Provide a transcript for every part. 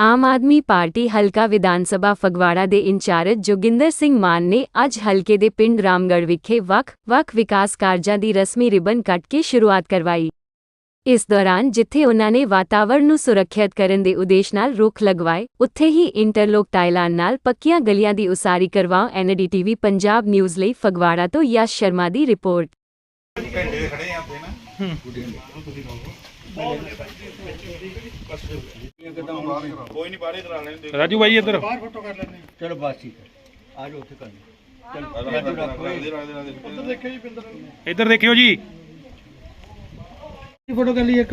Aam Aadmi party ਹਲਕਾ ਵਿਧਾਨ ਸਭਾ ਫਗਵਾੜਾ ਦੇ incharge Joginder Singh ਮਾਨ ਨੇ ਅੱਜ ਹਲਕੇ ਦੇ ਪਿੰਡ ਰਾਮਗੜ੍ਹ ਵਿਖੇ ਵੱਖ-ਵੱਖ ਵਿਕਾਸ ਕਾਰਜਾਂ ਦੀ ਰਸਮੀ ਰਿਬਨ ਕੱਟ ਕੇ ਸ਼ੁਰੂਆਤ ਕਰਵਾਈ। ਇਸ ਦੌਰਾਨ ਜਿੱਥੇ ਉਨ੍ਹਾਂ ਨੇ ਵਾਤਾਵਰਣ ਨੂੰ ਸੁਰੱਖਿਅਤ ਕਰਨ ਦੇ ਉਦੇਸ਼ ਨਾਲ ਰੁੱਖ ਲਗਵਾਏ ਉੱਥੇ ਹੀ ਇੰਟਰਲੋਕ ਟਾਈਲਾਂ ਨਾਲ ਪੱਕੀਆਂ ਗਲੀਆਂ ਦੀ ਉਸਾਰੀ ਕਰਵਾਉ ਐਨਡੀਟੀਵੀ ਪੰਜਾਬ ਨਿਊਜ਼ ਲਈ ਫਗਵਾੜਾ ਤੋਂ ਯਸ਼ ਸ਼ਰਮਾ ਦੀ ਰਿਪੋਰਟ। ਕੋਈ ਨਹੀਂ ਬਾਹਰੇ ਕਰਾ ਲੈਂਦੇ ਰਾਜੂ ਭਾਈ ਇੱਧਰ ਚਲੋ ਬਸ ਠੀਕ ਹੈ। ਆ ਜਾਓ ਉੱਥੇ ਕਰ ਲਓ। ਰੱਖਦੇ ਰੱਖਦੇ ਰੱਖਦੇ ਉੱਧਰ ਦੇਖਿਓ ਜੀ ਇੱਧਰ ਦੇਖਿਓ ਜੀ। ਫੋਟੋ ਕਰ ਲਈ ਇੱਕ?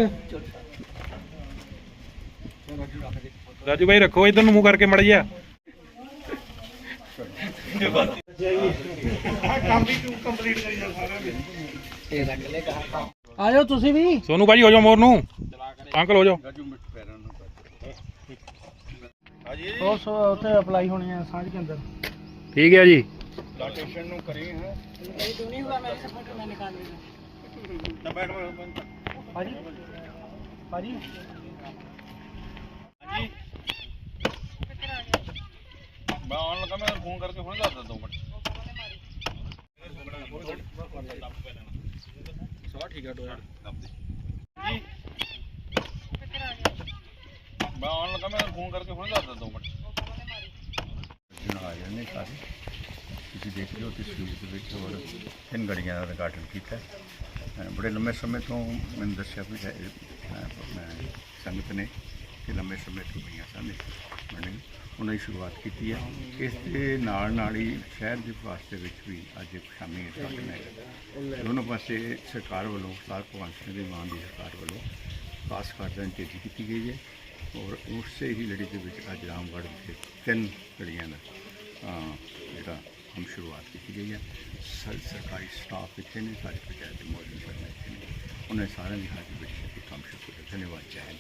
ਰਾਜੂ ਭਾਈ ਰੱਖੋ ਇੱਧਰ ਨੂੰ ਮੂੰਹ ਕਰਕੇ ਮੜ ਜਾ ਆ ਜਾਓ ਤੁਸੀਂ ਵੀ। ਸੋਨੂ ਭਾਈ ਹੋ ਜਾਓ ਮੋਰ ਨੂੰ। ਅੰਕਲ ਹੋ ਜਾਓ। ਉਸ ਉੱਥੇ ਅਪਲਾਈ ਹੋਣੀ ਹੈ ਸਾਂਝ ਕੇ ਅੰਦਰ। ਠੀਕ ਹੈ ਜੀ। ਲਾਟੇਸ਼ਨ ਨੂੰ ਕਰੀ ਹੈ। ਤਾਂ ਬੈਠ ਬੈਠ ਭਾਜੀ? ਭਾਜੀ? ਹਾਂਜੀ। ਮੈਂ ਆਉਣ ਲੱਗਾ ਮੈਂ ਫੋਨ ਕਰਕੇ ਹੁਣੇ ਦੱਸ ਦਿੰਦਾ 2 ਮਿੰਟ ਸਵਾ ਠੀਕ ਹੈ ਡੋਇਆ ਮੈਂ ਮੈਂ ਫੋਨ ਕਰਕੇ ਹੁਣੇ ਦੱਸ ਦਿੰਦਾ 2 ਮਿੰਟ। ਆ ਜਾਂਦੇ ਸਾਰੇ। ਤੁਸੀਂ ਦੇਖ ਲਿਓ ਤਸਵੀਰ ਦੇ ਵਿੱਚ ਹੋਰ ਤਿੰਨ ਗੜੀਆਂ ਦਾ ਉਦਘਾਟਨ ਕੀਤਾ ਹੈ। ਬੜੇ ਲੰਮੇ ਸਮੇਂ ਤੋਂ ਮੈਨੂੰ ਦੱਸਿਆ ਵੀ ਹੈ ਇਹ, ਅਹ, ਸੰਗਤ ਨੇ ਕਿ ਲੰਮੇ ਸਮੇਂ ਤੋਂ ਪਈਆਂ ਸਨ ਬਣੇ ਉਹਨਾਂ ਦੀ ਸ਼ੁਰੂਆਤ ਕੀਤੀ ਹੈ। ਇਸ ਦੇ ਨਾਲ ਨਾਲ ਹੀ ਸ਼ਹਿਰ ਦੇ ਵਿਕਾਸ ਦੇ ਵਿੱਚ ਵੀ ਅੱਜ ਇੱਕ ਸ਼ਾਮੀ ਉਦਘਾਟਨ ਹੈ। ਦੋਨੋਂ ਪਾਸੇ ਸਰਕਾਰ ਵੱਲੋਂ ਸਰਦਾਰ ਭਗਵੰਤ ਸਿੰਘ ਦੇ ਮਾਨ ਦੀ ਸਰਕਾਰ ਵੱਲੋਂ ਖਾਸ ਕਾਰਜਾਂ ਦੀ ਤੇਜ਼ੀ ਕੀਤੀ ਗਈ ਹੈ। ਔਰ ਉਸੇ ਹੀ ਲੜੀ ਦੇ ਵਿੱਚ ਅੱਜ ਰਾਮਗੜ੍ਹ ਵਿਖੇ ਤਿੰਨ ਲੜੀਆਂ ਦਾ ਜਿਹੜਾ ਹਮ ਸ਼ੁਰੂਆਤ ਕੀਤੀ ਗਈ ਹੈ। ਸਰ, ਸਰਕਾਰੀ ਸਟਾਫ ਇੱਥੇ ਨੇ, ਸਾਰੇ ਪੰਚਾਇਤ ਦੇ ਮੌਜੂਦ ਕਰਨਾ ਇੱਥੇ ਨੇ। ਉਹਨਾਂ ਸਾਰਿਆਂ ਦੀ ਹਾਜ਼ਰੀ ਵਿੱਚ ਇਹ ਕੰਮ ਸ਼ੁਰੂ ਹੋਇਆ ਧੰਨਵਾਦ, ਜੈ